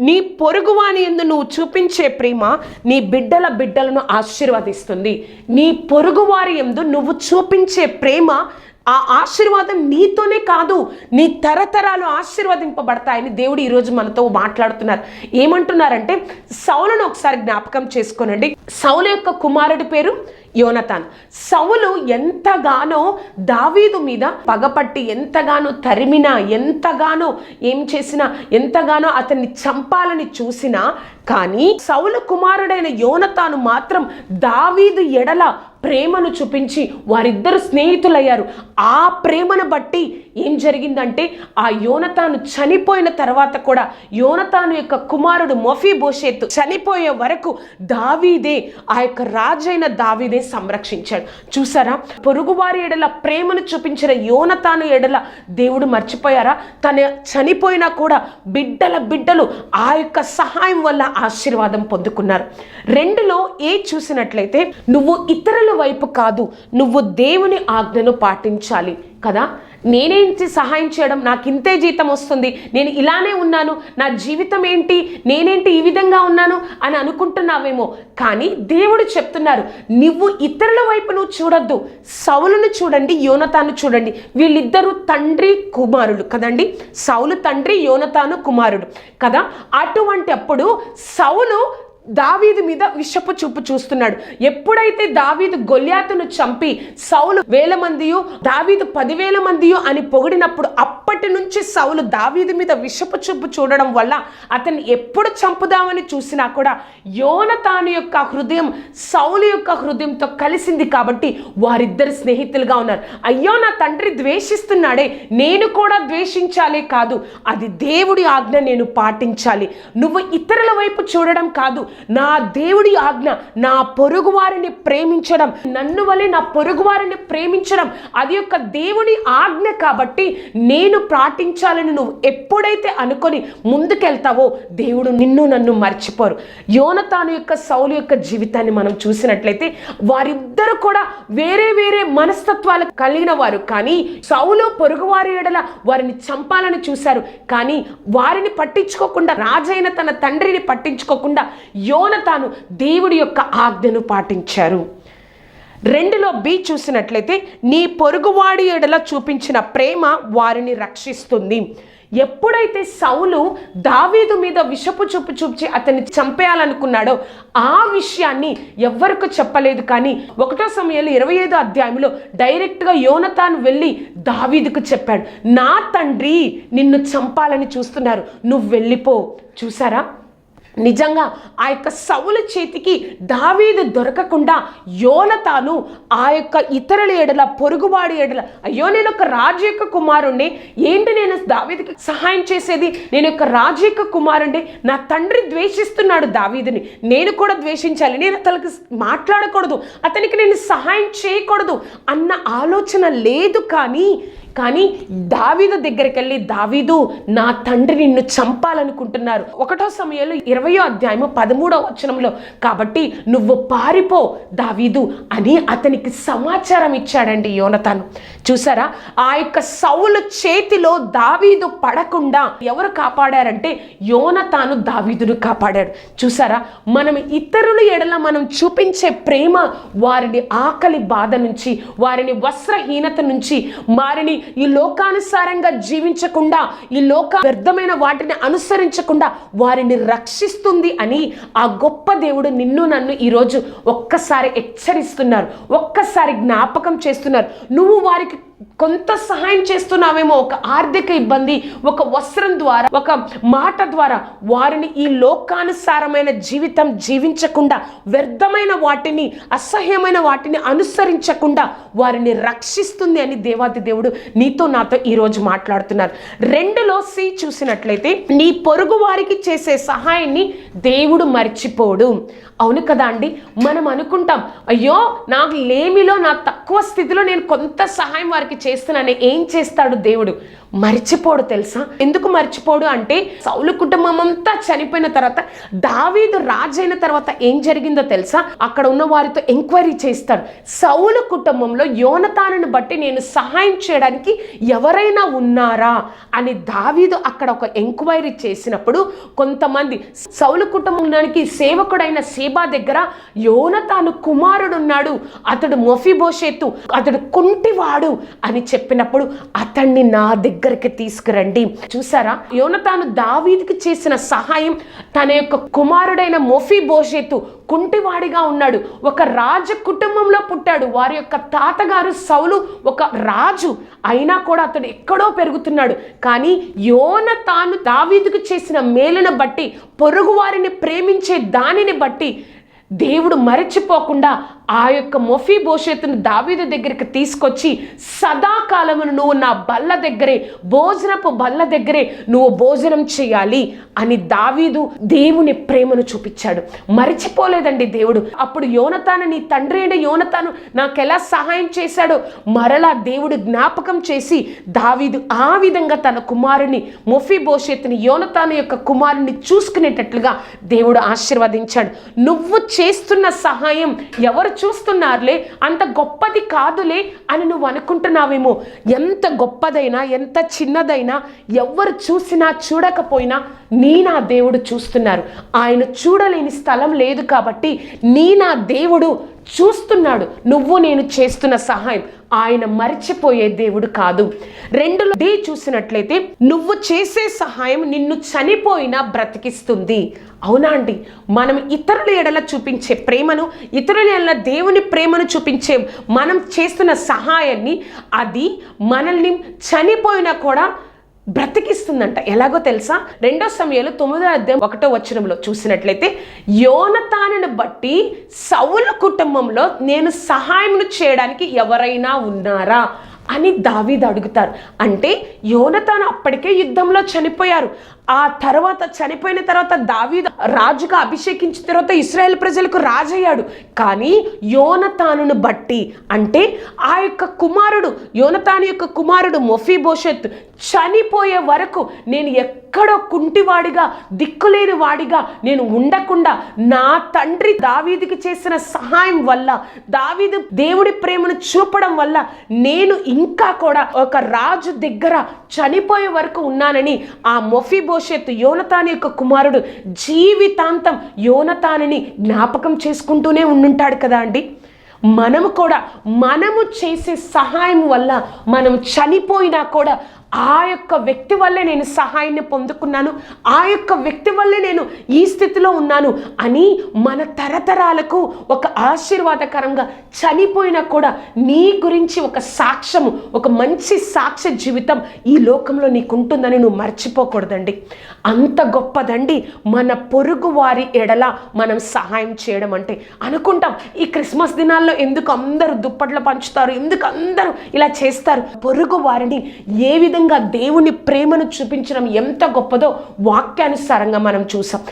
నీ పొరుగువాని ఎందు నువ్వు చూపించే ప్రేమ నీ బిడ్డల బిడ్డలను ఆశీర్వదిస్తుంది. నీ పొరుగువారి ఎందు నువ్వు చూపించే ప్రేమ ఆ ఆశీర్వాదం నీతోనే కాదు నీ తరతరాలు ఆశీర్వదింపబడతాయని దేవుడు ఈరోజు మనతో మాట్లాడుతున్నారు. ఏమంటున్నారంటే సౌలను ఒకసారి జ్ఞాపకం చేసుకోనండి. సౌలు యొక్క కుమారుడి పేరు యోనతాన్. సౌలు ఎంతగానో దావీదు మీద పగపట్టి ఎంతగానో తరిమినా ఎంతగానో ఏం చేసినా ఎంతగానో అతన్ని చంపాలని చూసినా కానీ సౌలు కుమారుడైన యోనతాను మాత్రం దావీదు ఎడల ప్రేమను చూపించి వారిద్దరు స్నేహితులయ్యారు. ఆ ప్రేమను బట్టి ఏం జరిగిందంటే ఆ యోనతాను చనిపోయిన తర్వాత కూడా యోనతాను యొక్క కుమారుడు మొఫీ బోషేత్ చనిపోయే వరకు దావీదే ఆ యొక్క రాజైన దావీదే సంరక్షించాడు. చూసారా? పొరుగువారి ఎడల ప్రేమను చూపించిన యోనతాను ఎడల దేవుడు మర్చిపోయారా? తన చనిపోయినా కూడా బిడ్డల బిడ్డలు ఆ యొక్క సహాయం వల్ల ఆశీర్వాదం పొందుకున్నారు. రెండులో ఏ చూసినట్లయితే నువ్వు ఇతరులు వైపు కాదు నువ్వు దేవుని ఆజ్ఞను పాటించాలి కదా? నేనేంటి సహాయం చేయడం? నాకు ఇంతే జీతం వస్తుంది. నేను ఇలానే ఉన్నాను. నా జీవితం ఏంటి? నేనేంటి ఈ విధంగా ఉన్నాను అని అనుకుంటున్నావేమో. కానీ దేవుడు చెప్తున్నారు నువ్వు ఇతరుల వైపు నువ్వు చూడొద్దు. సౌలును చూడండి యోనతాను చూడండి. వీళ్ళిద్దరూ తండ్రి కుమారుడు కదండి? సౌలు తండ్రి యోనతాను కుమారుడు కదా? అటువంటి అప్పుడు సౌలు దావీదు మీద విషపు చూపు చూస్తున్నాడు. ఎప్పుడైతే దావీదు గొల్యాతును చంపి సౌలు వేల మందియు దావీదు పదివేల మందియు అని పొగిడినప్పుడు అప్పటి నుంచి సౌలు దావీదు మీద విషపు చూపు చూడడం వల్ల అతన్ని ఎప్పుడు చంపుదామని చూసినా కూడా యోనతాను యొక్క హృదయం సౌలు యొక్క హృదయంతో కలిసింది కాబట్టి వారిద్దరు స్నేహితులుగా ఉన్నారు. అయ్యో నా తండ్రి ద్వేషిస్తున్నాడే నేను కూడా ద్వేషించాలే కాదు అది దేవుడి ఆజ్ఞ నేను పాటించాలి. నువ్వు ఇతరుల వైపు చూడడం కాదు నా దేవుడి ఆజ్ఞ నా పొరుగు వారిని ప్రేమించడం నన్ను వలె నా పొరుగు వారిని ప్రేమించడం అది యొక్క దేవుడి ఆజ్ఞ కాబట్టి నేను పాటించాలని నువ్వు ఎప్పుడైతే అనుకొని ముందుకెళ్తావో దేవుడు నిన్ను నన్ను మర్చిపోరు. యోనతాను యొక్క సౌలు యొక్క జీవితాన్ని మనం చూసినట్లయితే వారిద్దరు కూడా వేరే వేరే మనస్తత్వాలు కలిగిన వారు. కానీ సౌలు పొరుగువారి ఎడల వారిని చంపాలని చూశారు. కానీ వారిని పట్టించుకోకుండా రాజైన తన తండ్రిని పట్టించుకోకుండా యోనతాను దేవుడి యొక్క ఆజ్ఞను పాటించారు. రెండులో బి చూసినట్లయితే నీ పొరుగువాడి ఎడల చూపించిన ప్రేమ వారిని రక్షిస్తుంది. ఎప్పుడైతే సౌలు దావీదు మీద విషపు చూపు చూపించి అతన్ని చంపేయాలనుకున్నాడో ఆ విషయాన్ని ఎవ్వరికి చెప్పలేదు. కానీ ఒకటో సమయంలో ఇరవై ఐదో అధ్యాయంలో డైరెక్ట్గా యోనతాను వెళ్ళి దావీదుకు చెప్పాడు నా తండ్రి నిన్ను చంపాలని చూస్తున్నారు. నువ్వు వెళ్ళిపో. చూసారా? నిజంగా ఆ యొక్క సౌల చేతికి దావీదు దొరకకుండా యోనతాను ఆ యొక్క ఇతరుల ఎడల పొరుగువాడి ఎడల అయ్యో నేను ఒక రాజు యొక్క కుమారుణ్ణి ఏంటి నేను దావీదుకి సహాయం చేసేది? నేను ఒక రాజు యొక్క కుమారుణ్ణి నా తండ్రి ద్వేషిస్తున్నాడు దావీదుని. నేను కూడా ద్వేషించాలి నేను అతనికి మాట్లాడకూడదు అతనికి నేను సహాయం చేయకూడదు అన్న ఆలోచన లేదు కానీ కానీ దావీదు దగ్గరికి వెళ్ళి దావీదు నా తండ్రి నిన్ను చంపాలనుకుంటున్నారు. ఒకటో సమయంలో ఇరవయో అధ్యాయము పదమూడో వచనంలో కాబట్టి నువ్వు పారిపో దావీదు అని అతనికి సమాచారం ఇచ్చాడండి యోనతాను. చూసారా? ఆ యొక్క సౌలు చేతిలో దావీదు పడకుండా ఎవరు కాపాడారంటే యోనతాను దావీదును కాపాడాడు. చూసారా? మనం ఇతరుల ఎడల మనం చూపించే ప్రేమ వారిని ఆకలి బాధ నుంచి వారిని వస్త్రహీనత నుంచి వారిని ఈ లోకానుసారంగా జీవించకుండా ఈ లోక వ్యర్థమైన వాటిని అనుసరించకుండా వారిని రక్షిస్తుంది అని ఆ గొప్ప దేవుడు నిన్ను నన్ను ఈరోజు ఒక్కసారి హెచ్చరిస్తున్నారు ఒక్కసారి జ్ఞాపకం చేస్తున్నారు. నువ్వు వారికి కొంత సహాయం చేస్తున్నావేమో ఒక ఆర్థిక ఇబ్బంది ఒక వస్త్రం ద్వారా ఒక మాట ద్వారా వారిని ఈ లోకానుసారమైన జీవితం జీవించకుండా వ్యర్థమైన వాటిని అసహ్యమైన వాటిని అనుసరించకుండా వారిని రక్షిస్తుంది అని దేవాది దేవుడు నీతో నాతో ఈరోజు మాట్లాడుతున్నారు. రెండులో సి చూసినట్లయితే నీ పొరుగు వారికి చేసే సహాయాన్ని దేవుడు మర్చిపోడు. అవును కదా అండి? మనం అనుకుంటాం అయ్యో నాకు లేమిలో నా తక్కువ స్థితిలో నేను కొంత సహాయం వారికి చేస్తున్నాను ఏం చేస్తాడు దేవుడు? మర్చిపోడు తెలుసా? ఎందుకు మర్చిపోడు అంటే సౌలు కుటుంబం అంతా చనిపోయిన తర్వాత దావీదు రాజైన తర్వాత ఏం జరిగిందో తెలుసా? అక్కడ ఉన్న వారితో ఎంక్వైరీ చేస్తాడు సౌలు కుటుంబంలో యోనతాను బట్టి నేను సహాయం చేయడానికి ఎవరైనా ఉన్నారా? అని దావీదు అక్కడ ఒక ఎంక్వైరీ చేసినప్పుడు కొంతమంది సౌలు కుటుంబానికి సేవకుడైన సేబా దగ్గర యోనతాను కుమారుడు ఉన్నాడు అతడు మొఫిబోషేతు అతడు కుంటివాడు అని చెప్పినప్పుడు అతన్ని నా దగ్గరికి తీసుకురండి. చూసారా? యోనతాను దావీదికి చేసిన సహాయం తన యొక్క కుమారుడైన మొఫిబోషేతు కుంటివాడిగా ఉన్నాడు. ఒక రాజ కుటుంబంలో పుట్టాడు. వారి యొక్క తాతగారు సౌలు ఒక రాజు. అయినా కూడా అతడు ఎక్కడో పెరుగుతున్నాడు. కానీ యోన తాను దావీదుకు చేసిన మేలును బట్టి పొరుగు వారిని ప్రేమించే దానిని బట్టి దేవుడు మరచిపోకుండా ఆ యొక్క మొఫీ భోషత్తును దావీదు దగ్గరికి తీసుకొచ్చి సదాకాలమును నువ్వు నా బల్ల దగ్గరే భోజనపు బల్ల దగ్గరే నువ్వు భోజనం చేయాలి అని దావీదు దేవుని ప్రేమను చూపించాడు. మరిచిపోలేదండి దేవుడు. అప్పుడు యోనతాను నీ తండ్రి అయిన యోనతాను నాకెలా సహాయం చేశాడో మరలా దేవుడు జ్ఞాపకం చేసి దావీదు ఆ విధంగా తన కుమారుని మొఫీ భోషత్తుని యోనతాను యొక్క కుమారుని చూసుకునేటట్లుగా దేవుడు ఆశీర్వదించాడు. నువ్వు చేస్తున్న సహాయం ఎవరు చూస్తున్నారులే అంత గొప్పది కాదులే అని నువ్వు అనుకుంటున్నావేమో. ఎంత గొప్పదైనా ఎంత చిన్నదైనా ఎవరు చూసినా చూడకపోయినా నీ నా దేవుడు చూస్తున్నారు. ఆయన చూడలేని స్థలం లేదు కాబట్టి నీ నా దేవుడు చూస్తున్నాడు. నువ్వు నేను చేస్తున్న సహాయం ఆయన మర్చిపోయే దేవుడు కాదు. రెండులో డే చూసినట్లయితే నువ్వు చేసే సహాయం నిన్ను చనిపోయినా బ్రతికిస్తుంది. అవునా అండి? మనం ఇతరుల ఎడల చూపించే ప్రేమను ఇతరుల ఎడల దేవుని ప్రేమను చూపించే మనం చేస్తున్న సహాయాన్ని అది మనల్ని చనిపోయినా కూడా బ్రతికిస్తుందంట. ఎలాగో తెలుసా? రెండో సమయంలో తొమ్మిదో అధ్యాయం ఒకటో వచనంలో చూసినట్లయితే యోనతానుని బట్టి సౌల కుటుంబంలో నేను సహాయం చేయడానికి ఎవరైనా ఉన్నారా అని దావీదు అడుగుతారు. అంటే యోనతాను అప్పటికే యుద్ధంలో చనిపోయారు. ఆ తర్వాత చనిపోయిన తర్వాత దావీదు రాజుగా అభిషేకించిన తర్వాత ఇస్రాయేల్ ప్రజలకు రాజయ్యాడు. కానీ యోనతానును బట్టి అంటే ఆ యొక్క కుమారుడు యోనతాను యొక్క కుమారుడు మొఫీ భోషత్ చనిపోయే వరకు నేను ఎక్కడో కుంటివాడిగా దిక్కులేని వాడిగా నేను ఉండకుండా నా తండ్రి దావీదికి చేసిన సహాయం వల్ల దావీదు దేవుడి ప్రేమను చూపడం వల్ల నేను ఇంకా కూడా ఒక రాజు దగ్గర చనిపోయే వరకు ఉన్నానని ఆ మొఫీ మొఫీభోషత్ యోనతాని యొక్క కుమారుడు జీవితాంతం యోనతానిని జ్ఞాపకం చేసుకుంటూనే ఉండుంటాడు కదా అండి? మనము కూడా మనము చేసే సహాయం వల్ల మనం చనిపోయినా కూడా ఆ యొక్క వ్యక్తి వల్లే నేను సహాయాన్ని పొందుకున్నాను ఆ యొక్క వ్యక్తి వల్లే నేను ఈ స్థితిలో ఉన్నాను అని మన తరతరాలకు ఒక ఆశీర్వాదకరంగా చనిపోయినా కూడా నీ గురించి ఒక సాక్ష్యము ఒక మంచి సాక్ష్య జీవితం ఈ లోకంలో నీకు ఉంటుందని నువ్వు మర్చిపోకూడదండి. అంత గొప్పదండి మన పొరుగు వారి ఎడల మనం సహాయం చేయడం అంటే. అనుకుంటాం ఈ క్రిస్మస్ దినాల్లో ఎందుకు అందరూ దుప్పట్లు పంచుతారు ఎందుకు అందరూ ఇలా చేస్తారు? పొరుగు వారిని ఏ విధంగా దేవుని ప్రేమను చూపించడం ఎంత గొప్పదో వాక్యానుసారంగా మనం చూసాం.